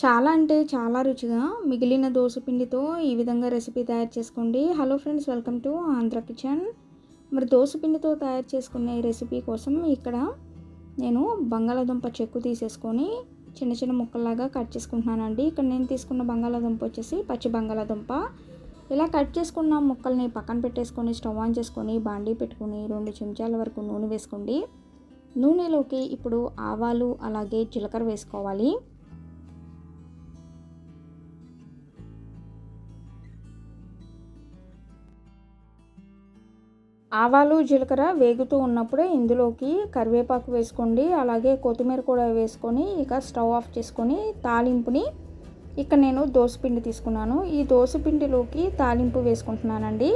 చాలా అంటే చాలా రుచిగా మిగిలిన దోశ పిండితో ఈ విధంగా రెసిపీ తయారు చేసుకోండి. Hello friends welcome to Andhra kitchen మరి దోశ పిండితో తయారు చేసుకునే రెసిపీ కోసం ఇక్కడ నేను బంగాళాదుంప చెక్కు తీసేసుకొని చిన్న చిన్న ముక్కల్లాగా కట్ చేసుకుంటున్నానండి. ఇక్కడ నేను తీసుకున్న బంగాళాదుంప వచ్చేసి పచ్చి బంగాళాదుంప. ఇలా కట్ చేసుకున్న ముక్కల్ని పక్కన పెట్టేసుకొని స్టవ్ ఆన్ చేసుకొని బాండీ పెట్టుకొని రెండు చెంచాల వరకు నూనె వేసుకోండి. నూనెలోకి ఇప్పుడు ఆవాలు అలాగే జీలకర్ర వేసుకోవాలి. ఆవాలు జీలకర్ర వేగుతూ ఉన్నప్పుడే ఇందులోకి కరివేపాకు వేసుకోండి. అలాగే కొత్తిమీర కూడా వేసుకొని ఇక స్టవ్ ఆఫ్ చేసుకొని తాలింపుని ఇక్కడ నేను దోసపిండి తీసుకున్నాను. ఈ దోసపిండిలోకి తాలింపు వేసుకుంటున్నానండి.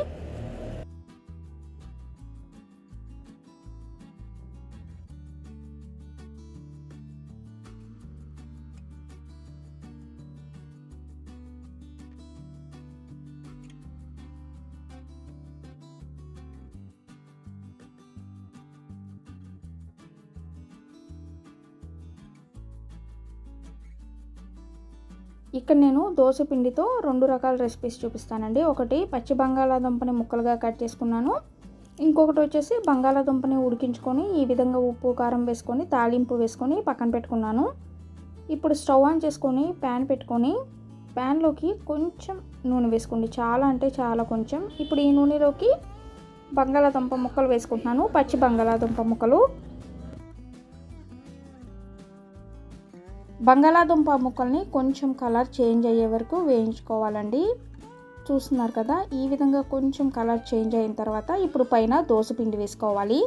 ఇక్కడ నేను దోశ పిండితో రెండు రకాల రెసిపీస్ చూపిస్తానండి. ఒకటి పచ్చి బంగాళాదుంపని ముక్కలుగా కట్ చేసుకున్నాను. ఇంకొకటి వచ్చేసి బంగాళాదుంపని ఉడికించుకొని ఈ విధంగా ఉప్పు కారం వేసుకొని తాలింపు వేసుకొని పక్కన పెట్టుకున్నాను. ఇప్పుడు స్టవ్ ఆన్ చేసుకొని ప్యాన్ పెట్టుకొని ప్యాన్లోకి కొంచెం నూనె వేసుకోండి. చాలా అంటే చాలా కొంచెం. ఇప్పుడు ఈ నూనెలోకి బంగాళాదుంప ముక్కలు వేసుకుంటున్నాను. పచ్చి బంగాళాదుంప ముక్కలు. బంగాళాదుంప ముక్కల్ని కొంచెం కలర్ చేంజ్ అయ్యే వరకు వేయించుకోవాలండి. చూస్తున్నారు కదా ఈ విధంగా కొంచెం కలర్ చేంజ్ అయిన తర్వాత ఇప్పుడు పైన దోశపిండి వేసుకోవాలి.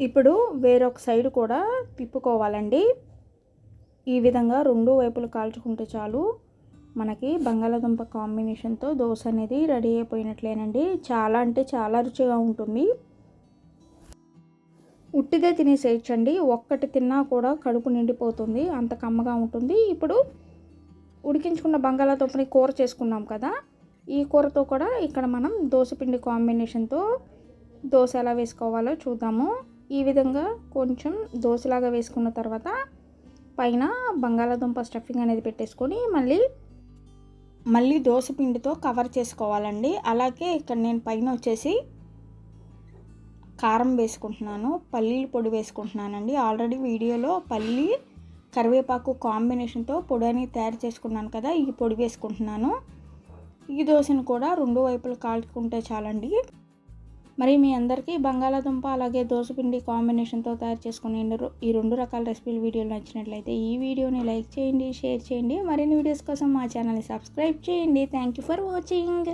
ఇప్పుడు వేరొక సైడ్ కూడా తిప్పుకోవాలండి. ఈ విధంగా రెండు వైపులు కాల్చుకుంటే చాలు మనకి బంగాళాదుంప కాంబినేషన్తో దోశ అనేది రెడీ అయిపోయినట్లేనండి. చాలా అంటే చాలా రుచిగా ఉంటుంది. ఉట్టిదే తినేసేయచ్చండి ఒక్కటి తిన్నా కూడా కడుపు నిండిపోతుంది. అంత కమ్మగా ఉంటుంది. ఇప్పుడు ఉడికించుకున్న బంగాళాదుంపని కూర చేసుకున్నాం కదా. ఈ కూరతో కూడా ఇక్కడ మనం దోశపిండి కాంబినేషన్తో దోశ ఎలా వేసుకోవాలో చూద్దాము. ఈ విధంగా కొంచెం దోశలాగా వేసుకున్న తర్వాత పైన బంగాళాదుంప స్టఫింగ్ అనేది పెట్టేసుకొని మళ్ళీ మళ్ళీ దోశ పిండితో కవర్ చేసుకోవాలండి. అలాగే ఇక్కడ నేను పైన వచ్చేసి కారం వేసుకుంటున్నాను పల్లీల పొడి వేసుకుంటున్నానండి. ఆల్రెడీ వీడియోలో పల్లి కరివేపాకు కాంబినేషన్తో పొడి అనేది తయారు చేసుకున్నాను కదా ఈ పొడి వేసుకుంటున్నాను. ఈ దోశను కూడా రెండు వైపులు కాల్చుకుంటే చాలండి. మరి మీ అందరికీ బంగాళాదుంప అలాగే దోసపిండి కాంబినేషన్తో తయారు చేసుకునే ఈ రెండు రకాల రెసిపీలు వీడియోలు నచ్చినట్లయితే ఈ వీడియోని లైక్ చేయండి షేర్ చేయండి. మరిన్ని వీడియోస్ కోసం మా ఛానల్ని సబ్స్క్రైబ్ చేయండి. Thank you for watching.